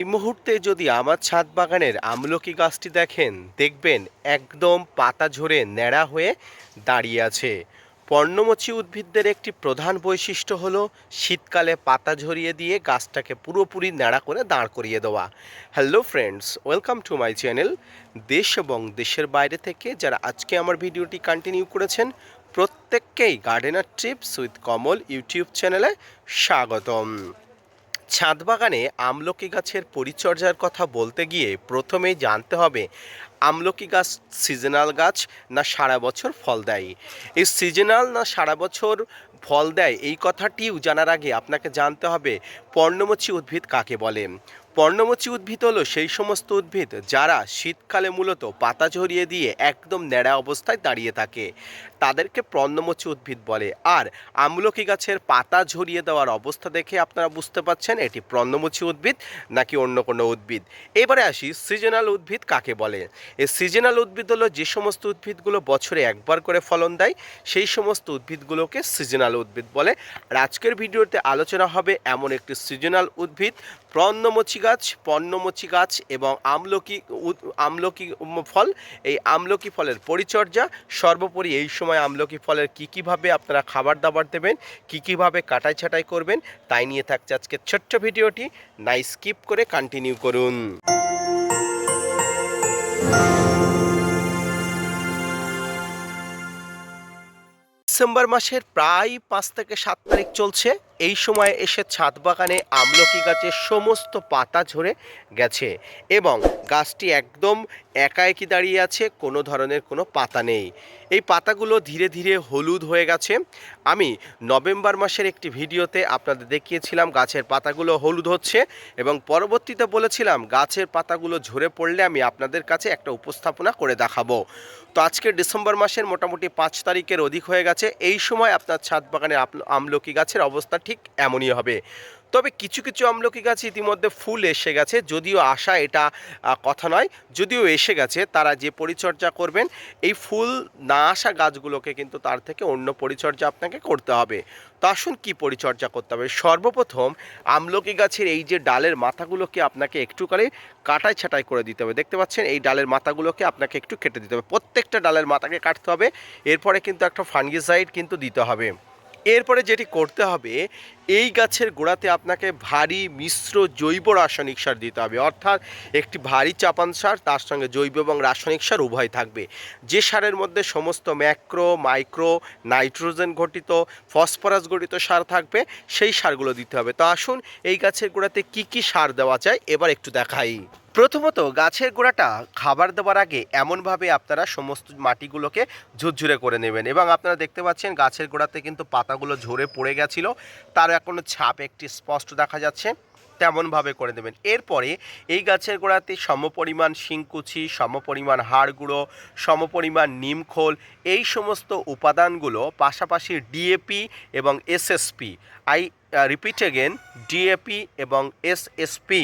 এই মুহূর্তে যদি আমার ছাদ বাগানের আমলকি গাছটি দেখেন, দেখবেন একদম পাতা ঝরে ন্যাড়া হয়ে দাঁড়িয়ে আছে। পর্ণমোচী উদ্ভিদদের একটি প্রধান বৈশিষ্ট্য হলো শীতকালে পাতা ঝরিয়ে দিয়ে গাছটাকে পুরোপুরি ন্যাড়া করে দাঁড় করিয়ে দেওয়া। Hello friends, welcome to my channel. দেশ এবং দেশের বাইরে থেকে যারা আজকে আমার ভিডিওটি কন্টিনিউ করেছেন, প্রত্যেককেই gardener trips with Kamal YouTube চ্যানেলে স্বাগতম। ছাদ বাগানে আমলকি গাছের পরিচর্যার কথা বলতে গিয়ে প্রথমেই জানতে হবে, আমলকি গাছ সিজনাল গাছ না সারা বছর ফল দেয়? এই সিজনাল না সারা বছর ফল দেয়, এই কথাটিও জানার আগে আপনাকে জানতে হবে, পর্ণমোচী উদ্ভিদ কাকে বলে? পর্ণমোচী উদ্ভিদ হলো সেই সমস্ত উদ্ভিদ যারা শীতকালে মূলত পাতা ঝরিয়ে দিয়ে একদম ন্যাড়া অবস্থায় দাঁড়িয়ে থাকে। তাদেরকে পর্ণমোচী উদ্ভিদ বলে। আর আমলকি গাছের পাতা ঝরিয়ে দেওয়ার অবস্থা দেখে আপনারা বুঝতে পাচ্ছেন এটি পর্ণমোচী উদ্ভিদ নাকি অন্য কোনো উদ্ভিদ। এবারে আসি সিজনাল উদ্ভিদ কাকে বলে? এই সিজনাল উদ্ভিদ হলো যে সমস্ত উদ্ভিদগুলো বছরে একবার করে ফলন দেয়, সেই সমস্ত উদ্ভিদগুলোকে সিজনাল উদ্ভিদ বলে। আর আজকের ভিডিওতে আলোচনা হবে এমন একটি সিজনাল উদ্ভিদ পর্ণমোচী গাছ পর্ণমোচী গাছ এবং আমলকি আমলকি ফল। এই আমলকি ফলের পরিচর্যা, সর্বোপরি এই সময় আমলকি ফলের কী কীভাবে আপনারা খাবার দাবার দেবেন, কী কীভাবে কাটাই ছাটাই করবেন, তাই নিয়ে থাকছে আজকে ছোট্ট ভিডিওটি। নাই স্কিপ করে কন্টিনিউ করুন। ডিসেম্বর মাসের প্রায় পাঁচ থেকে সাত তারিখ চলছে। এই সময় এসে ছাদ বাগানে আমলকি গাছের সমস্ত পাতা ঝরে গেছে এবং গাছটি একদম একা একই দাঁড়িয়ে আছে, কোনো ধরনের কোনো পাতা নেই। এই পাতাগুলো ধীরে ধীরে হলুদ হয়ে গেছে। আমি নভেম্বর মাসের একটি ভিডিওতে আপনাদের দেখিয়েছিলাম গাছের পাতাগুলো হলুদ হচ্ছে এবং পরবর্তীতে বলেছিলাম গাছের পাতাগুলো ঝরে পড়লে আমি আপনাদের কাছে একটা উপস্থাপনা করে দেখাবো। তো আজকে ডিসেম্বর মাসের মোটামুটি পাঁচ তারিখের অধিক হয়ে গেছে। এই সময় আপনার ছাদ বাগানের আপ- আমলকি গাছের অবস্থা ঠিক এমনই হবে। তবে কিছু কিছু আমলকি গাছ ইতিমধ্যে ফুল এসে গেছে, যদিও আশা এটা কথা নয়, যদিও এসে গেছে, তারা যে পরিচর্যা করবেন, এই ফুল না আসা গাছগুলোকে কিন্তু তার থেকে অন্য পরিচর্যা আপনাকে করতে হবে। তো আসুন কী পরিচর্যা করতে হবে? সর্বপ্রথম আমলকি গাছের এই যে ডালের মাথাগুলোকে আপনাকে একটু করে কাটাই ছাটাই করে দিতে হবে। দেখতে পাচ্ছেন, এই ডালের মাথাগুলোকে আপনাকে একটু কেটে দিতে হবে। প্রত্যেকটা ডালের মাথাকে কাটতে হবে, এরপরে কিন্তু একটা ফাঙ্গিসাইড কিন্তু দিতে হবে। এরপরে যেটি করতে হবে এই গাছের গোড়াতে আপনাকে ভারী মিশ্র জৈব রাসায়নিক সার দিতে হবে। অর্থাৎ একটি ভারী চাপান সার, তার সঙ্গে জৈব এবং রাসায়নিক সার উভয় থাকবে। যে সারের মধ্যে সমস্ত ম্যাক্রো, মাইক্রো, নাইট্রোজেন ঘটিত ফসফরাস ঘটিত সার থাকবে, সেই সারগুলো দিতে হবে। তো আসুন এই গাছের গোড়াতে কি কি সার দেওয়া যায়, এবার একটু দেখাই। প্রথমত, গাছের গোড়াটা খাবার দেওয়ার আগে এমনভাবে আপনারা সমস্ত মাটিগুলোকে ঝুরঝুরে করে নেবেন। এবং আপনারা দেখতে পাচ্ছেন, গাছের গোড়াতে কিন্তু পাতাগুলো ঝরে পড়ে গেছিল। তার এখনও ছাপ, একটি স্পষ্ট দেখা যাচ্ছে, তেমনভাবে করে দেবেন। এরপরে এই গাছের গোড়াতে সমপরিমাণ শিংকুচি, সমপরিমাণ হাড় গুঁড়ো সমপরিমাণ নিমখোল, এই সমস্ত উপাদানগুলো, পাশাপাশি ডিএপি এবং SSP I repeat again DAP এবং এসএসপি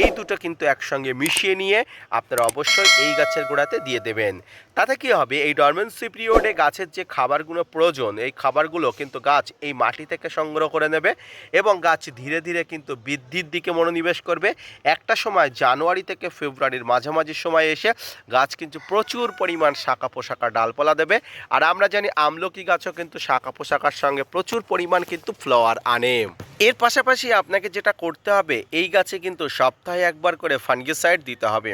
এই দুটো কিন্তু একসঙ্গে মিশিয়ে নিয়ে আপনারা অবশ্যই এই গাছের গোড়াতে দিয়ে দেবেন। তাতে কী হবে? এই ডরমেন্সি পিরিয়ডে গাছের যে খাবারগুলো প্রয়োজন, এই খাবারগুলো কিন্তু গাছ এই মাটি থেকে সংগ্রহ করে নেবে এবং গাছ ধীরে ধীরে কিন্তু বৃদ্ধির দিকে মনোনিবেশ করবে। একটা সময় জানুয়ারি থেকে ফেব্রুয়ারির মাঝামাঝি সময় এসে গাছ কিন্তু প্রচুর পরিমাণ শাখা পোশাকা ডালপালা দেবে। আর আমরা জানি আমলকি গাছও কিন্তু শাখা পোশাকার সঙ্গে প্রচুর পরিমাণ কিন্তু ফ্লাওয়ার আনে। এর পাশাপাশি আপনাকে যেটা করতে হবে, এই গাছে কিন্তু সপ্তাহে একবার করে ফানগিসাইড দিতে হবে।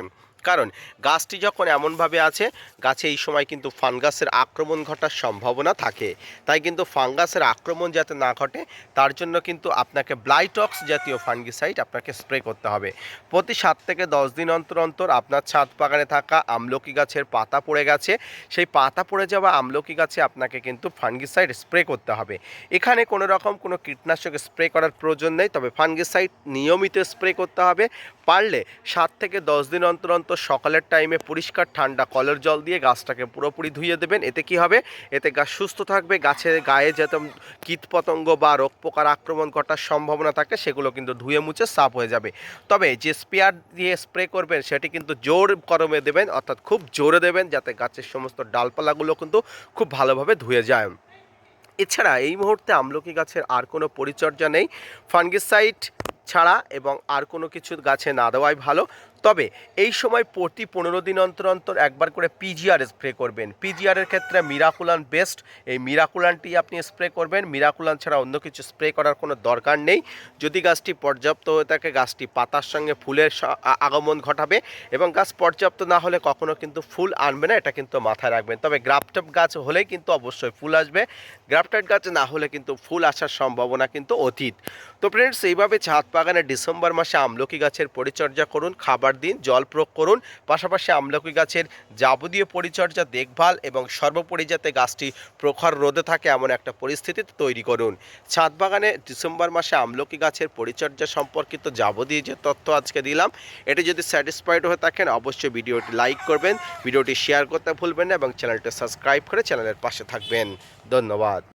কারণ গাছটি যখন এমনভাবে আছে, গাছে এই সময় কিন্তু ফানগাসের আক্রমণ ঘটার সম্ভাবনা থাকে। তাই কিন্তু ফাঙ্গাসের আক্রমণ যাতে না ঘটে, তার জন্য কিন্তু আপনাকে ব্লাইটক্স জাতীয় ফাঙ্গিসাইড আপনাকে স্প্রে করতে হবে। প্রতি সাত থেকে দশ দিন অন্তর অন্তর আপনার ছাদ বাগানে থাকা আমলকি গাছের পাতা পড়ে গেছে। সেই পাতা পড়ে যাওয়া আমলকি গাছে আপনাকে কিন্তু ফাঙ্গিসাইড স্প্রে করতে হবে। এখানে কোনো রকম কোনো কীটনাশক স্প্রে করার প্রয়োজন নেই, তবে ফাঙ্গিসাইড নিয়মিত স্প্রে করতে হবে। পারলে সাত থেকে দশ দিন অন্তর অন্তর সকালের টাইমে পরিষ্কার ঠান্ডা কলের জল দিয়ে গাছটাকে পুরোপুরি ধুয়ে দেবেন। এতে কি হবে? এতে গাছ সুস্থ থাকবে, গাছের গায়ে যাতে কীটপতঙ্গ বা রোগ পোকার আক্রমণ ঘটার সম্ভাবনা থাকে, সেগুলো কিন্তু ধুয়ে মুছে সাফ হয়ে যাবে। তবে যে স্পেয়ার দিয়ে স্প্রে করবেন, সেটি কিন্তু জোর গরমে দেবেন, অর্থাৎ খুব জোরে দেবেন, যাতে গাছের সমস্ত ডালপালাগুলো কিন্তু খুব ভালোভাবে ধুয়ে যায়। এছাড়া এই মুহূর্তে আমলকি গাছের আর কোনো পরিচর্যা নেই। ফাঙ্গিসাইড ছাড়া এবং আর কোনো কিছু গাছে না দেওয়াই ভালো। তবে এই সময় প্রতি পনেরো দিন অন্তর অন্তর একবার করে পিজিআর স্প্রে করবেন। পিজিআরের ক্ষেত্রে মিরাকুলান বেস্ট এই মিরাকুলানটি আপনি স্প্রে করবেন। মিরাকুলান ছাড়া অন্য কিছু স্প্রে করার কোনো দরকার নেই। যদি গাছটি পর্যাপ্ত হয়ে থাকে, গাছটি পাতার সঙ্গে ফুলের আগমন ঘটাবে এবং গাছ পর্যাপ্ত না হলে কখনো কিন্তু ফুল আনবে না, এটা কিন্তু মাথায় রাখবেন। তবে গ্রাফটেড গাছ হলেই কিন্তু অবশ্যই ফুল আসবে। গ্রাফটেড গাছ না হলে কিন্তু ফুল আসার সম্ভাবনা কিন্তু অতীত। তো ফ্রেন্ডস এইভাবে ছাদ বাগানে ডিসেম্বর মাসে আমলকি গাছের পরিচর্যা করুন, খাবার দিন জল প্রয়োগ করুন। পাশাপাশি আমলকি গাছের যাবতীয় পরিচর্যা, দেখভাল এবং সর্বোপরি যাতে গাছটি প্রখর রোদে থাকে এমন একটা পরিস্থিতি তৈরি করুন। ছাদ বাগানে ডিসেম্বর মাসে আমলকি গাছের পরিচর্যা সম্পর্কিত যাবতীয় যে তথ্য আজকে দিলাম, এটি যদি স্যাটিসফাইড হয়ে থাকেন, অবশ্যই ভিডিওটি লাইক করবেন, ভিডিওটি শেয়ার করতে ভুলবেন না এবং চ্যানেলটি সাবস্ক্রাইব করে চ্যানেলের পাশে থাকবেন। ধন্যবাদ।